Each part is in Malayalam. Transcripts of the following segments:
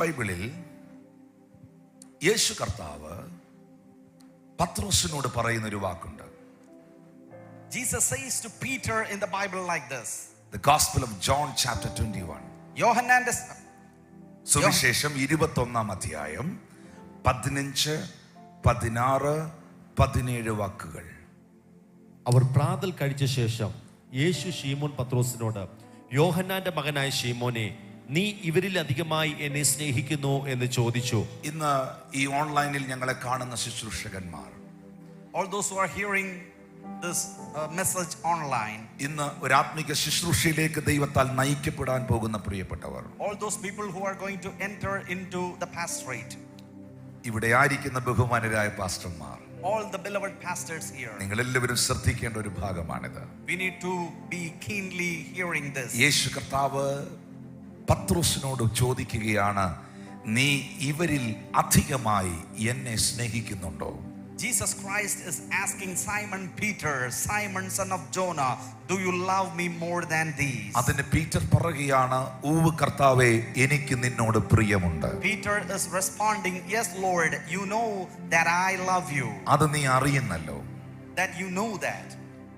ബൈബിളിൽ യേശു കർത്താവ് പത്രോസിനോട് പറയുന്ന ഒരു വാക്കുണ്ട്. Jesus says to Peter in the Bible like this. The gospel of John chapter twenty one യോഹന്നാന്റെ സുവിശേഷം ഇരുപത്തൊന്നാം അധ്യായം പതിനഞ്ച് പതിനാറ് പതിനേഴ് വാക്കുകൾ. അവർ പ്രാതൽ കഴിച്ച ശേഷം യേശു ഷീമോൻ പത്രോസിനോട് യോഹന്നാന്റെ മകനായ ഷീമോനെ നീ ഇവരിൽ അധികമായി എന്നെ സ്നേഹിക്കുന്നു എന്ന് ചോദിച്ചു. ഇന്ന് ഈ ഓൺലൈനിൽ ഞങ്ങളെ കാണുന്ന ശുശ്രൂഷകന്മാർ. All those who are hearing this uh, message online, ഇന്ന് ഒരു ആത്മിക ശുശ്രൂഷയിലേക്ക് ദൈവത്താൽ നയിക്കപ്പെടാൻ പോകുന്ന പ്രിയപ്പെട്ടവർ. all those people who are going to enter into the pastorate, ഇവിടെ ആയിരിക്കുന്ന ബഹുമാനരായ പാസ്റ്റർമാർ. all the beloved pastors here, നിങ്ങൾ എല്ലാവരും ശ്രദ്ധിക്കേണ്ട ഒരു ഭാഗമാണിത്. we need to be keenly hearing this. യേശു കർത്താവ് പത്രോസിനോട് ചോദിക്കുകയാണ് നീ ഇവരിൽ അധികമായി എന്നെ സ്നേഹിക്കുന്നുണ്ടോ Jesus Christ is asking Simon Peter, Simon son of Jonah, do you love me more than these? അതിന് പീറ്റർ പറയുകയാണ് ഊവ് കർത്താവേ എനിക്ക് നിന്നോട് പ്രിയമുണ്ട് Peter is responding, Yes, Lord, you know that I love you, അത് നീ അറിയുന്നല്ലോ that you know that.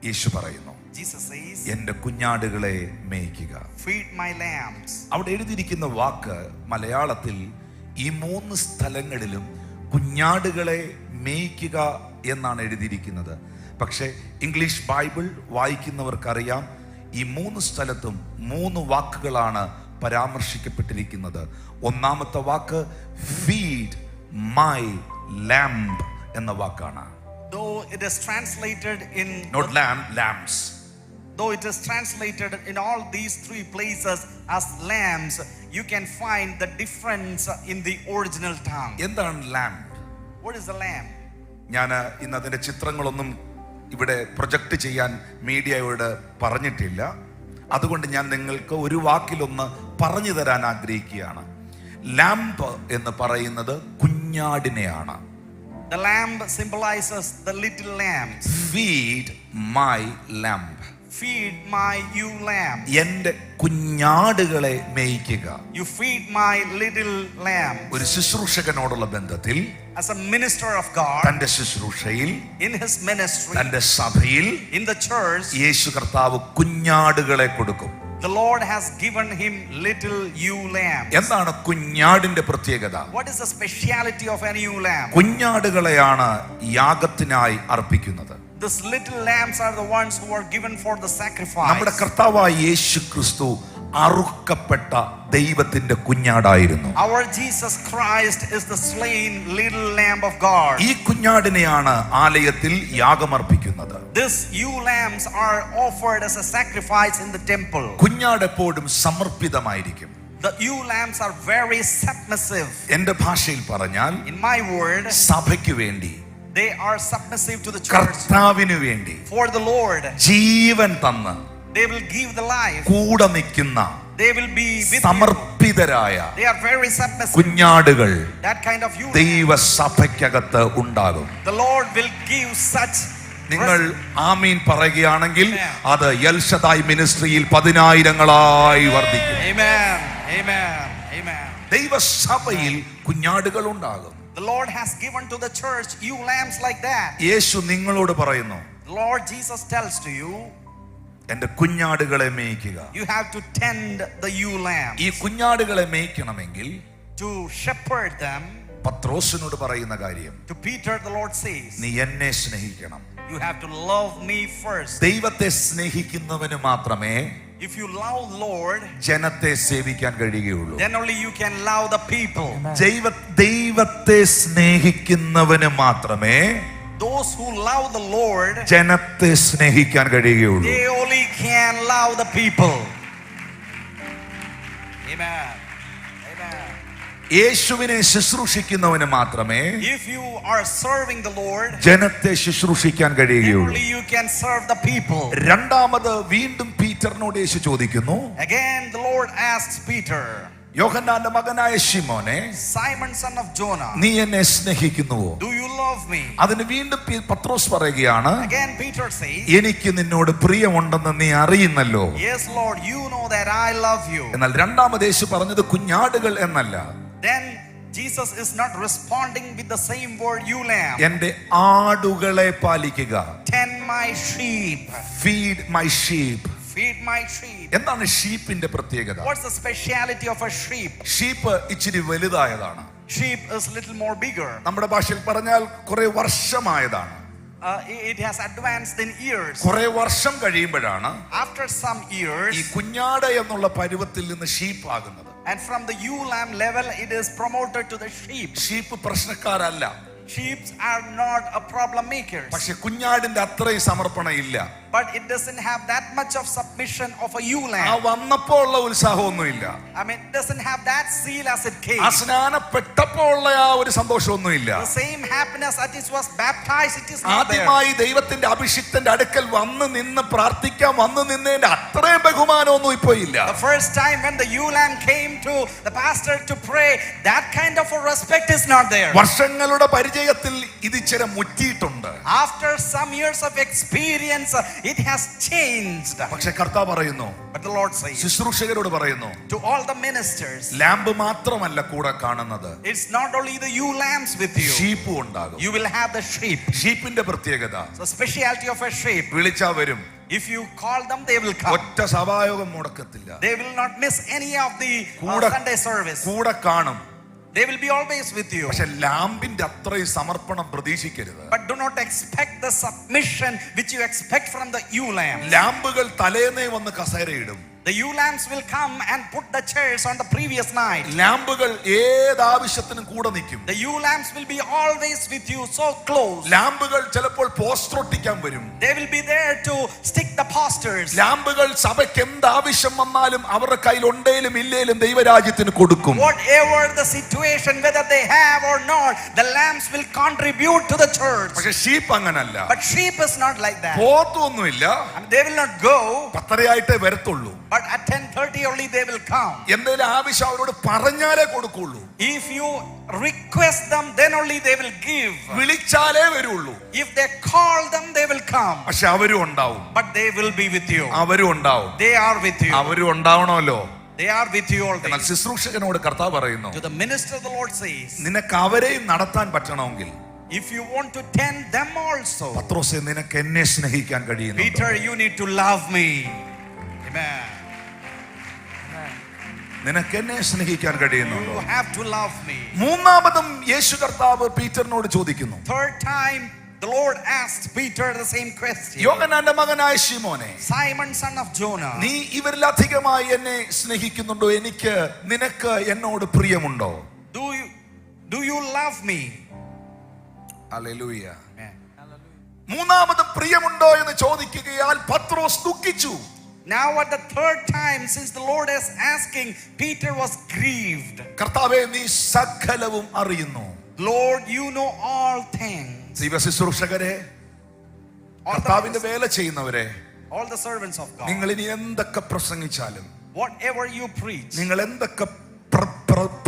യേശു പറയുന്നു Jesus says, എന്റെ കുഞ്ഞാടുകളെ മേയ്ക്കുക. Feed my lambs. അവിടെ എഴുതിയിരിക്കുന്ന വാക്ക് മലയാളത്തിൽ ഈ മൂന്ന് സ്ഥലങ്ങളിലും കുഞ്ഞാടുകളെ മേയ്ക്കുക എന്നാണ് എഴുതിയിരിക്കുന്നത്. പക്ഷേ ഇംഗ്ലീഷ് ബൈബിൾ വായിക്കുന്നവർക്കറിയാം ഈ മൂന്ന് സ്ഥലത്തും മൂന്ന് വാക്കുകളാണ് പരാമർശിക്കപ്പെട്ടിരിക്കുന്നത്. ഒന്നാമത്തെ വാക്ക് ഫീഡ് മൈ ലാംബ് എന്ന വാക്കാണ്. Though it is translated in not lamb lambs though it is translated in all these three places as lambs, you can find the difference in the original tongue. എന്താണ് lamb? What is a lamb? ഞാൻ ഇന്ന് അതിന്റെ ചിത്രങ്ങളൊന്നും ഇവിടെ പ്രൊജക്റ്റ് ചെയ്യാൻ മീഡിയയോട് പറഞ്ഞിട്ടില്ല അതുകൊണ്ട് ഞാൻ നിങ്ങൾക്ക് ഒരു വാക്കിലൊന്ന് പറഞ്ഞു തരാൻ ആഗ്രഹിക്കുകയാണ് ലാംബ് എന്ന് പറയുന്നത് കുഞ്ഞാടിനെയാണ് The lamb symbolizes the little lambs. Feed my lamb Feed my ewe lamb. എന്റെ കുഞ്ഞാടുകളെ മേയ്ക്കുക You feed my little lamb. ഒരു ശുശ്രൂഷകനോടുള്ള ബന്ധത്തിൽ As a minister of God തന്റെ ശുശ്രൂഷയിൽ in his ministry, തന്റെ സഭയിൽ in the church, യേശു കർത്താവ് കുഞ്ഞാടുകളെ കൊടുക്കും the Lord has given him little ewe lamb. എന്താണ് കുഞ്ഞാടിന്റെ പ്രത്യേകത What is the speciality of an ewe lamb? കുഞ്ഞാടുകളെയാണ് യാഗത്തിനായി അർപ്പിക്കുന്നത് These little lambs are the ones who are given for the sacrifice. നമ്മുടെ കർത്താവായ യേശു ക്രിസ്തു അറുക്കപ്പെട്ട ദൈവത്തിന്റെ കുഞ്ഞാടായിരുന്നു Our Jesus Christ is the slain little lamb of God. ഈ കുഞ്ഞാടിനെയാണ് ആലയത്തിൽ യാഗമർപ്പിക്കുന്നത് These ewe lambs are offered as a sacrifice in the temple. കുഞ്ഞാട് എപ്പോഴും സമർപ്പിതമായിരിക്കും The ewe lambs are very submissive. എന്റെ ഭാഷയിൽ പറഞ്ഞാൽ In my word, സഭയ്ക്ക് വേണ്ടി they are submissive to the church. കർത്താവിന് വേണ്ടി For the Lord, ജീവൻ തന്ന് they will give the life. കൂടെ നിൽക്കുന്ന They will be with സമർപ്പിതരായ They are very submissive. കുഞ്ഞാടുകൾ That kind of you. ദൈവസഭയ്ക്കകത്ത് ഉണ്ടാകും The Lord will give such. നിങ്ങൾ ആമീൻ പറയുകയാണെങ്കിൽ. അത് യൽഷദായ് മിനിസ്ട്രിയിൽ പതിനായിരങ്ങളായി വർദ്ധിക്കും Amen. Amen. Amen. ദൈവസഭയിൽ കുഞ്ഞാടുകൾ ഉണ്ടാകും The Lord has given to the church you lambs like that. യേശു നിങ്ങളോട് പറയുന്നു The Lord Jesus tells to you, എന്റെ കുഞ്ഞാടുകളെ മേയ്ക്കുക you have to tend the ewe lamb, ഈ കുഞ്ഞാടുകളെ മേയ്ക്കണമെങ്കിൽ to shepherd them. പത്രോസിനോട് പറയുന്ന കാര്യം To Peter, the Lord says, നീ എന്നെ സ്നേഹിക്കണം You have to love me first. ദൈവത്തെ സ്നേഹിക്കുന്നവന് മാത്രമേ If you love Lord, ജനത്തെ സേവിക്കാൻ കഴിയുകയുള്ളൂ then only you can love the people. ദൈവ ദൈവത്തെ സ്നേഹിക്കുന്നവന് മാത്രമേ Those who love the Lord, ജനത്തെ സ്നേഹിക്കാൻ കഴിയുകയുള്ളൂ they only can love the people. Amen. Amen. യേശുവിനെ ശുശ്രൂഷിക്കുന്നവന് മാത്രമേ if you are serving the lord ജനത്തെ ശുശ്രൂഷിക്കാൻ കഴിയുകയുള്ളൂ. You can can the people രണ്ടാമത് വീണ്ടും പീറ്ററിനോട് യേശു ചോദിക്കുന്നു. Again the lord asks Peter യോഹന്നാന്റെ മകനായ ശിമോനെ സൈമൺ സൺ ഓഫ് ജോന നീ എന്നെ സ്നേഹിക്കുന്നുവോ? ഡു യു ലവ് മീ അതിന് വീണ്ടും പത്രോസ് പറയുകയാണ് അഗൈൻ പീറ്റർ സേസ് എനിക്ക് നിന്നോട് പ്രിയമുണ്ടെന്ന് നീ അറിയുന്നല്ലോ. Yes Lord you know that I love you എന്നാൽ രണ്ടാമത് യേശു പറഞ്ഞത് കുഞ്ഞാടുകൾ എന്നല്ല. Then Jesus is not responding with the same word, you lamb. എന്റെ ആടുകളെ പാലിക്കുക. Feed my sheep. എന്താണ് ഷീപ്പിന്റെ പ്രത്യേകത What's the speciality of a sheep? Sheep ഇച്ചിരി വലുതായതാണ് Sheep is little more bigger. നമ്മുടെ ഭാഷയിൽ പറഞ്ഞാൽ കുറെ വർഷമായതാണ് Uh, it has advanced in years. കുറെ വർഷം കഴിയുമ്പോഴാണ് After some ഈ years, കുഞ്ഞാട് എന്നുള്ള പരുവത്തിൽ നിന്ന് ഷീപ്പ് ആകുന്നത് and from the ewe lamb level, it is promoted to the sheep. Sheep പ്രശ്നക്കാരല്ല Sheep are not a problem makers, പക്ഷെ കുഞ്ഞാടിന്റെ അത്രയും സമർപ്പണം ഇല്ല but it doesn't have that much of submission of a ewe ആ lamb. വന്നപ്പോ ഉള്ള ഉത്സാഹമൊന്നുമില്ല I mean, it doesn't have that zeal as it came. ആ സ്നാനപ്പെട്ടപ്പോ ഉള്ള ആ ഒരു സന്തോഷമൊന്നുമില്ല The same happiness as it was baptized, it is not there. ആദ്യമായി ദൈവത്തിന്റെ അഭിഷിക്തന്റെ അടുക്കൽ വന്ന് നിന്ന് പ്രാർത്ഥിക്കാൻ വന്ന് നിന്നതിന്റെ അത്രയും ബഹുമാനമൊന്നും ഇപ്പൊ ഇല്ല The first time when the ewe lamb came to the pastor to pray, that kind of a respect is not there. വർഷങ്ങളുടെ പരിചയത്തിൽ ഇത് ഇച്ചിരി മുറ്റിയിട്ടുണ്ട് After some years of experience, it has changed. പക്ഷെ കർത്താവ് പറയുന്നു But the Lord says ശുശ്രൂഷകരോട് പറയുന്നു to all the ministers, lamp മാത്രമല്ല കൂടെ കാണുന്നത് it's not only the ewe lambs with you, ഷീപ്പും ഉണ്ടാകും you will have the sheep. ഷീപ്പിന്റെ പ്രത്യേകത The speciality of a sheep, വിളിച്ചാ വരും if you call them, they will come. ഒറ്റ സഭായോഗം മുടക്കത്തില്ല They will not miss any of the uh, കൂടെ- Sunday service. കൂടെ കാണും They will be always with you. പക്ഷെ ലാമ്പിന്റെ അത്രയും സമർപ്പണം പ്രതീക്ഷിക്കരുത് But do not expect the submission which you expect from the ewe lamb. ലാമ്പുകൾ തലേന്നേ വന്ന് കസേരയിടും The ewe lambs will come and put the chairs on the previous night. ലാമ്പുകൾ ഏതാവശ്യത്തിനും കൂടെ നിൽക്കും The ewe lambs will be always with you, so close. ലാമ്പുകൾ ചിലപ്പോൾ പോസ്റ്റർ ഒട്ടിക്കാൻ വരും They will be there to stick the posters. ലാമ്പുകൾ സഭയ്ക്ക് എന്താവശ്യം വന്നാലും അവരുടെ കയ്യിൽ ഉണ്ടേലും ഇല്ലേലും ദൈവരാജ്യത്തിന് കൊടുക്കും Whatever the situation, whether they have or not, the lambs will contribute to the church. പക്ഷെ ഷീപ്പ് അങ്ങനല്ല But sheep is not like that. പോത്തൊന്നുമില്ല they will not go, പത്തരയായിട്ടേ വരത്തുള്ളൂ but at 10:30 only they will come. എന്തെങ്കിലും ആവശ്യം അവരോട് പറഞ്ഞാലേ കൊടുക്കുള്ളൂ If you request them, then only they will give. വിളിച്ചാലേ വരുള്ളൂ If they call them, they will come. പക്ഷെ അവരും ഉണ്ടാവും But they will be with you. അവരും ഉണ്ടാവും They are with you. അവരും ഉണ്ടാവണമല്ലോ They are with you all എന്നാൽ day. ശുശ്രൂഷകനോട് കർത്താവ് പറയുന്നു To the minister, the Lord says, നിനക്ക് അവരെയും നടത്താൻ പറ്റണമെങ്കിൽ if you want to tend them also, പത്രോസെ നിനക്ക് എന്നെ സ്നേഹിക്കാൻ കഴിയുന്നു Peter, you need to love me. Amen. നിനക്ക് എന്നെ സ്നേഹിക്കാൻ കഴിയുന്നുണ്ടോ You have to love me. മൂന്നാമതും യേശു കർത്താവ് പീറ്ററിനോട് ചോദിക്കുന്നു Third time, the Lord asked Peter the same question. യോഹനാന്റെ മകനായ ശിമോനെ Simon, son of Jonah, നീ ഇവരിലധികമായി എന്നെ സ്നേഹിക്കുന്നുണ്ടോ എനിക്ക് നിനക്ക് എന്നോട് പ്രിയമുണ്ടോ do you do you love me? Hallelujah Amen. മൂന്നാമതും പ്രിയമുണ്ടോ എന്ന് ചോദിക്കുകയാൽ പത്രോസ് ദുഃഖിച്ചു Now, at the third time, since the Lord is asking, Peter was grieved. കർത്താവെ നീ സകലവും അറിയുന്നു Lord, you know all things. ദൈവ ശുശ്രൂഷകരെ All കർത്താവിന്റെ the, വേല ചെയ്യുന്നവരെ all the servants of God. നിങ്ങൾ ഇനി എന്തൊക്കെ പ്രസംഗിച്ചാലും Whatever you preach, നിങ്ങൾ എന്തൊക്കെ പ്ര- പ്ര-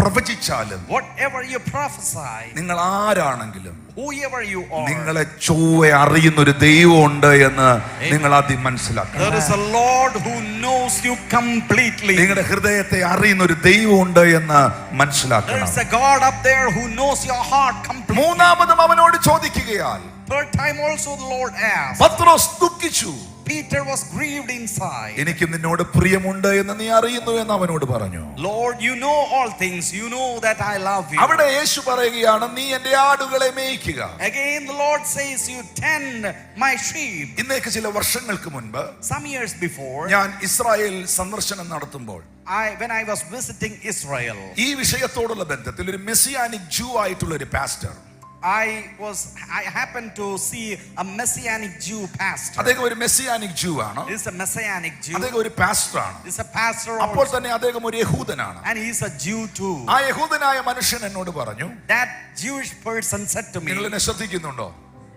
പ്രവചിച്ചാലും whatever you prophesy, നിങ്ങൾ ആരാണെങ്കിലും whoever you are, നിങ്ങളെ ചൊവ്വ അറിയുന്ന ഒരു ദൈവമുണ്ട് എന്ന് നിങ്ങൾ ആദ്യം മനസ്സിലാക്കണം there is a Lord who knows you completely. നിങ്ങളുടെ ഹൃദയത്തെ അറിയുന്ന ഒരു ദൈവമുണ്ട് എന്ന് There മനസ്സിലാക്കണം is a God up there who knows your heart completely. മൂന്നാമതും അവനോട് ചോദിക്കുകയാൽ Third time also the Lord asked. Pathros ദുഃഖിച്ചു Peter was grieved inside. എനിക്ക് നിന്നോട് പ്രിയമുണ്ട് എന്ന് നീ അറിയുന്നു എന്ന് അവനോട് പറഞ്ഞു Lord, you know all things. You know that I love you. അവിടെ യേശു പറയുകയാണ് നീ എന്റെ ആടുകളെ മേയ്ക്കുക Again, the Lord says, You tend my sheep. ഇന്നേക്ക് ചില വർഷങ്ങൾക്ക് മുൻപ് Some years before, ഞാൻ ഇസ്രായേൽ സന്ദർശനം നടത്തുമ്പോൾ I when I was visiting Israel, ഈ വിഷയത്തോടുള്ള ബന്ധത്തിൽ ഒരു മെസ്സിയാനിക് ജൂ ആയിട്ടുള്ള ഒരു pastor I was I happened to see a messianic Jew pastor. അദ്ദേഹം ഒരു മെസ്സിയാനിക് ജൂ ആണ് is a messianic Jew. അദ്ദേഹം ഒരു പാസ്റ്റർ ആണ് is a pastor അപ്പോൾ also, തന്നെ അദ്ദേഹം ഒരു യഹൂദനാണ് and is a Jew too. ആ യഹൂദനായ മനുഷ്യൻ എന്നോട് പറഞ്ഞു That Jewish person said to നിങ്ങൾ me, എന്നെ ശ്രദ്ധിക്കുന്നുണ്ടോ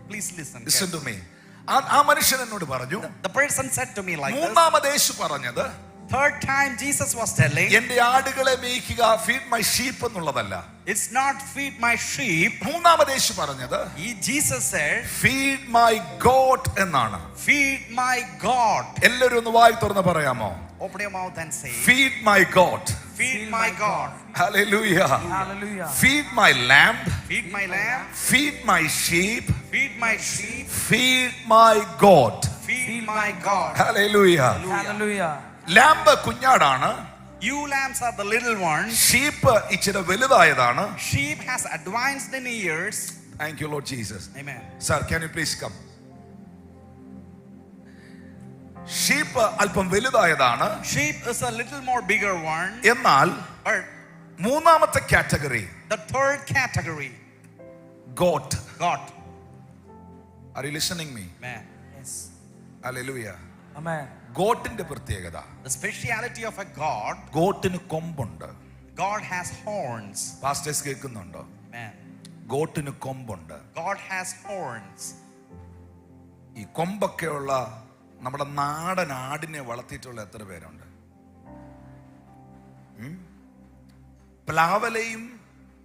Please listen. Listen carefully." to me. ആ ആ മനുഷ്യൻ എന്നോട് പറഞ്ഞു The person said to me like this. മൂന്നാമത് യേശു പറഞ്ഞത് Third time Jesus was telling, എന്റെ ആടുകളെ മേയ്ക്കുക ഫീഡ് മൈ ഷീപ്പ് എന്നുള്ളതല്ല It's not feed my sheep. മൂന്നാമത് യേശു പറഞ്ഞത് ഈ Jesus said, feed my God എന്നാണ് Feed my goat. എല്ലാവരും ഒന്ന് വായി തുറന്ന് പറയാമോ Open your mouth and say, feed my God Feed my God. Hallelujah. Hallelujah. Feed my lamb, Feed my lamb. feed my sheep, Feed my sheep. feed my God. Feed my God. Hallelujah. Hallelujah. Lamb കുഞ്ഞാടാണ് You lambs are the little ones. ഷീപ്പ് ഇച്ചിരി വലുതായതാണ് Sheep has advanced in years. Thank you Lord Jesus Amen. Sir can you please come sheep അല്പം വലുതായതാണ് Sheep is a little more bigger one. എന്നാൽ മൂന്നാമത്തെ category the third category, goat God. Are you listening me Man. Yes. Hallelujah. ഗോട്ടിന്റെ പ്രത്യേകത. Speciality of a goat God, ഗോട്ടിന് കൊമ്പുണ്ട്. ഗോഡ് ഹാസ് ഹോൺസ് പാസ്റ്റേഴ്സ് കേൾക്കുന്നുണ്ടോ. ഗോട്ടിന് കൊമ്പുണ്ട്. ഗോഡ് ഹാസ് ഹോൺസ് ഈ കൊമ്പൊക്കെയുള്ള നമ്മുടെ നാടൻ ആടിനെ വളർത്തിയിട്ടുള്ള എത്ര പേരുണ്ട്? പ്ലാവലയും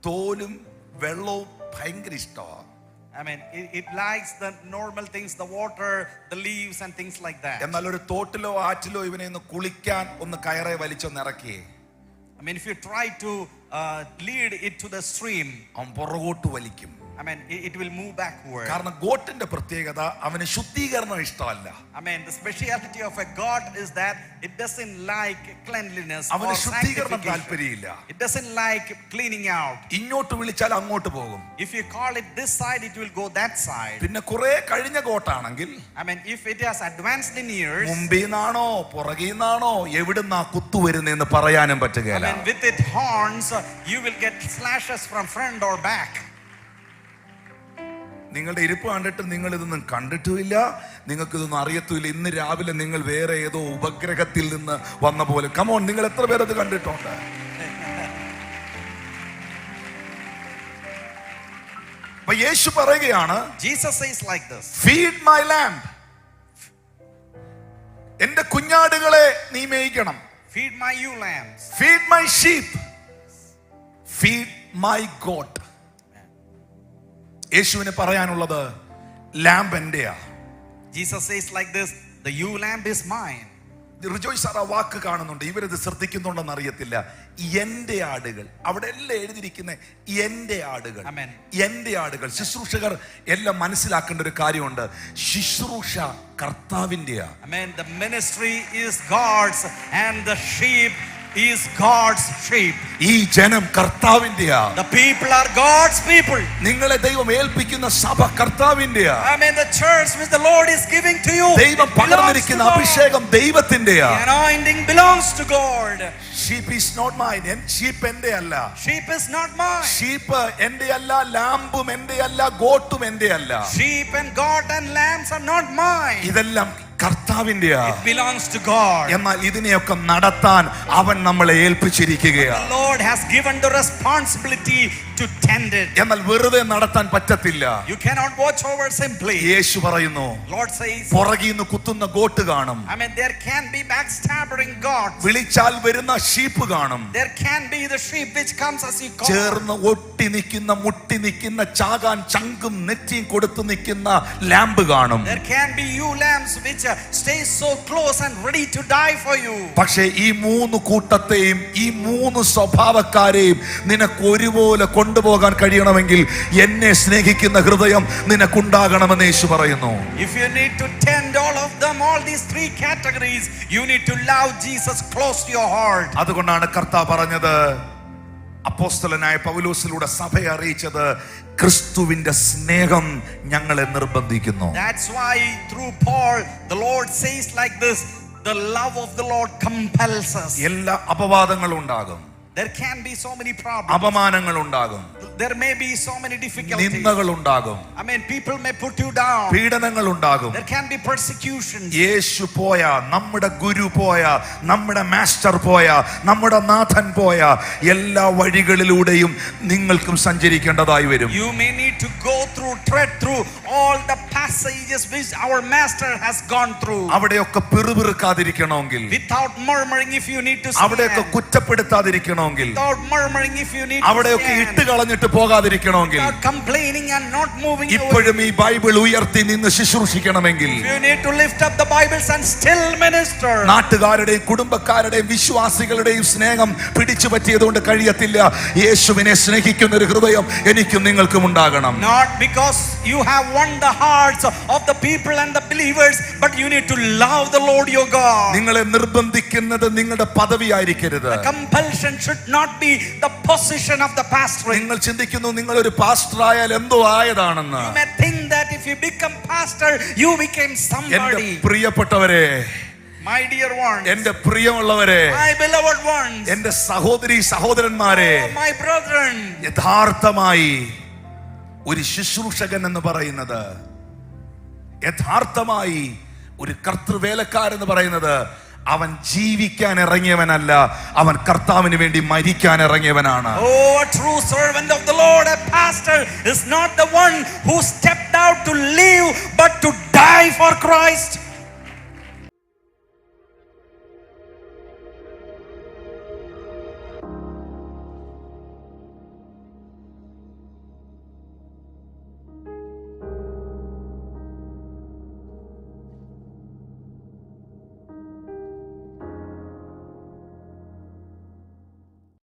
തോലും വെള്ളവും ഭയങ്കര ഇഷ്ടമാണ് I mean, it, it likes the normal things, the water, the leaves, and things like that. എന്നാൽ ഒരു തോട്ടിലോ ആറ്റിലോ ഇവനെ ഒന്ന് കുളിക്കാൻ ഒന്ന് കയറെ വലിച്ചൊന്ന് ഇറക്കിയേ I mean, if you try to uh, lead it to the stream, അവൻ പുറകോട്ട് വലിക്കും I mean, it, will move backward. കാരണം ഗോട്ടിന്റെ പ്രത്യേകത അവന് ശുദ്ധീകരണം ഇഷ്ടമല്ല I mean, the speciality of a God is that it doesn't like cleanliness avane അവന് ശുദ്ധീകരണം illa താല്പര്യമില്ല It doesn't like cleaning out. ഇങ്ങോട്ട് വിളിച്ചാൽ അങ്ങോട്ട് പോകും If you call it this side, it will go that side. പിന്നെ കുറെ കഴിഞ്ഞ ഗോട്ടാണെങ്കിൽ I mean, if it has advanced in years, മുമ്പിന്നാണോ പുറകിന്നാണോ എവിടുന്നാ കുത്തു വരുന്നതെന്ന് പറയാനും I പറ്റുകയില്ല mean, with it horns, uh, you will get slashes from front or back. നിങ്ങളുടെ ഇരിപ്പ് കണ്ടിട്ട് നിങ്ങൾ ഇതൊന്നും കണ്ടിട്ടുമില്ല നിങ്ങൾക്കിതൊന്നും അറിയത്തുമില്ല. ഇന്ന് രാവിലെ നിങ്ങൾ വേറെ ഏതോ ഉപഗ്രഹത്തിൽ നിന്ന് വന്ന പോലെ. കമോൺ നിങ്ങൾ എത്ര പേരത് കണ്ടിട്ടുണ്ട്? യേശു പറയുകയാണ് Jesus this. Feed my lamb എന്റെ കുഞ്ഞാടുകളെ നീ മേയ്ക്കണം. Feed my you lamb feed my sheep feed my goat യേശുവിന് പറയാനുള്ളത് lamb എന്റെയാ. Jesus is like this the you lamb is mine rejoice sir ആ വാക്ക് കാണുന്നുണ്ട്. ഇവരത് ശ്രദ്ധിക്കുന്നുണ്ടെന്ന് അറിയത്തില്ല. എന്റെ ആടുകൾ. അവിടെ എല്ലാം എഴുതിയിരിക്കുന്ന? എന്റെ ആടുകൾ. എന്റെ ആടുകൾ. ശുശ്രൂഷകർ എല്ലാം മനസ്സിലാക്കേണ്ട ഒരു കാര്യമുണ്ട്. ശുശ്രൂഷ കർത്താവിന്റെയാ. Is God's, sheep. ഈ ജനം കർത്താവിന്റെയാ The people are God's people. നിങ്ങളെ ദൈവം ഏൽപ്പിക്കുന്ന സഭ കർത്താവിന്റെയാ I mean, the church which the Lord is giving to you ദൈവം പകർന്നിരിക്കുന്ന. അഭിഷേകം ദൈവത്തിന്റെയാ The anointing belongs to God. sheep is not mine sheep എന്റെ അല്ല Sheep is not mine. sheep എന്റെ അല്ല ലാമ്പും എന്റെ അല്ല ഗോട്ടും എന്റെ അല്ല Sheep and goat and lambs are not mine. ഇതെല്ലാം കർത്താവിന്റെയാ It belongs to God. എന്നാൽ ഇതിനെയൊക്കെ നടത്താൻ അവൻ നമ്മളെ ഏൽപ്പിച്ചിരിക്കുകയാ The Lord has given the responsibility to tend it. എന്നാൽ വെറുതെ നടത്താൻ പറ്റത്തില്ല You cannot watch over simply. യേശു പറയുന്നു Lord says, പുറകിൽ നിന്ന് കുത്തുന്ന ഗോട്ട് കാണും I mean, there can be backstabbing gods. വിളിച്ചാൽ വരുന്ന ഷീപ്പ് കാണും There can be the sheep which comes as you call. ചേർന്ന് ഒട്ടി നിൽക്കുന്ന മുട്ടി നിൽക്കുന്ന ചാകാൻ ചങ്കും നെറ്റിയും കൊടുത്തു നിൽക്കുന്ന ലാമ്പ് കാണും There can be you lambs which uh, stay close and ready to die for you പക്ഷേ ഈ മൂന്ന് കൂട്ടത്തെയും ഈ മൂന്ന് സ്വഭാവക്കാരെയും നിനക്ക് ഒരുപോലെ കൊണ്ടുപോകാൻ കഴിയണമെങ്കിൽ എന്നെ സ്നേഹിക്കുന്ന ഹൃദയം നിനക്കുണ്ടാകണമെന്ന് യേശു പറയുന്നു. If you need to tend all of them all these three categories you need to love Jesus close your heart അതുകൊണ്ടാണ് കർത്താവ് പറഞ്ഞത് അപ്പോസ്തലനായ പൗലോസിലൂടെ സഭയെ അറിയിച്ചത് ക്രിസ്തുവിന്റെ സ്നേഹം ഞങ്ങളെ നിർബന്ധിക്കുന്നു That's why through Paul, the Lord says like this the love of the Lord compels us. എല്ലാ അപവാദങ്ങളും ഉണ്ടാകും There can be so many problems. അപമാനങ്ങൾ ഉണ്ടാകും There may be so many difficulties. നിന്ദകൾ ഉണ്ടാകും I mean, people may put you down. പീഡനങ്ങൾ ഉണ്ടാകും There can be persecutions. യേശു പോയ നമ്മുടെ ഗുരു പോയ നമ്മുടെ മാസ്റ്റർ പോയ നമ്മുടെ നാഥൻ പോയ എല്ലാ വഴികളിലൂടെയും നിങ്ങൾക്കും സഞ്ചരിക്കേണ്ടതായി വരും You may need to go through, tread through all the passages which our master has gone through. അവിടെയൊക്കെ പിറുപിറുക്കാതിരിക്കണമെങ്കിൽ Without murmuring, if you need to അവിടെയൊക്കെ stand. പോകാതിരിക്കണമെങ്കിൽ without murmuring if you need to അവിടെയൊക്കെ ഇട്ട് കളഞ്ഞിട്ട് പോകാതിരിക്കണമെങ്കിൽ ഇപ്പോഴും ഈ ബൈബിൾ ഉയർത്തി നിന്ന് ശുശ്രൂഷിക്കണമെങ്കിൽ you need to lift up the Bibles and still minister, നാട്ടുകാരുടെയും കുടുംബക്കാരുടെയും വിശ്വാസികളുടെയും സ്നേഹം പിടിച്ചു പറ്റിയതുകൊണ്ട് കഴിയത്തില്ല യേശുവിനെ സ്നേഹിക്കുന്ന ഒരു ഹൃദയം എനിക്കും നിങ്ങൾക്കും ഉണ്ടാകണം not because you have won the hearts of the people and the believers, but you need to love the Lord your God. നിങ്ങളെ നിർബന്ധിക്കുന്നത് നിങ്ങളുടെ The compulsion should not be the position of the pastor. നിങ്ങൾ ചിന്തിക്കുന്നു നിങ്ങൾ ഒരു പാസ്റ്റർ ആയാൽ എന്തോ ആയതാണെന്ന് You may think that if you become pastor, you became somebody. എന്റെ പ്രിയപ്പെട്ടവരെ My dear ones, എന്റെ പ്രിയമുള്ളവരെ my beloved ones, എന്റെ സഹോദരി സഹോദരന്മാരെ oh, my brethren, യഥാർത്ഥമായി ഒരു ശുശ്രൂഷകൻ എന്ന് പറയുന്നത് യഥാർത്ഥമായി ഒരു കർത്തൃവേലക്കാരെന്ന് പറയുന്നത് അവൻ ജീവിക്കാൻ ഇറങ്ങിയവനല്ല അവൻ കർത്താവിന് വേണ്ടി മരിക്കാൻ ഇറങ്ങിയവനാണ് ഓ true servant of the Lord is not the one who stepped out to leave but to die for Christ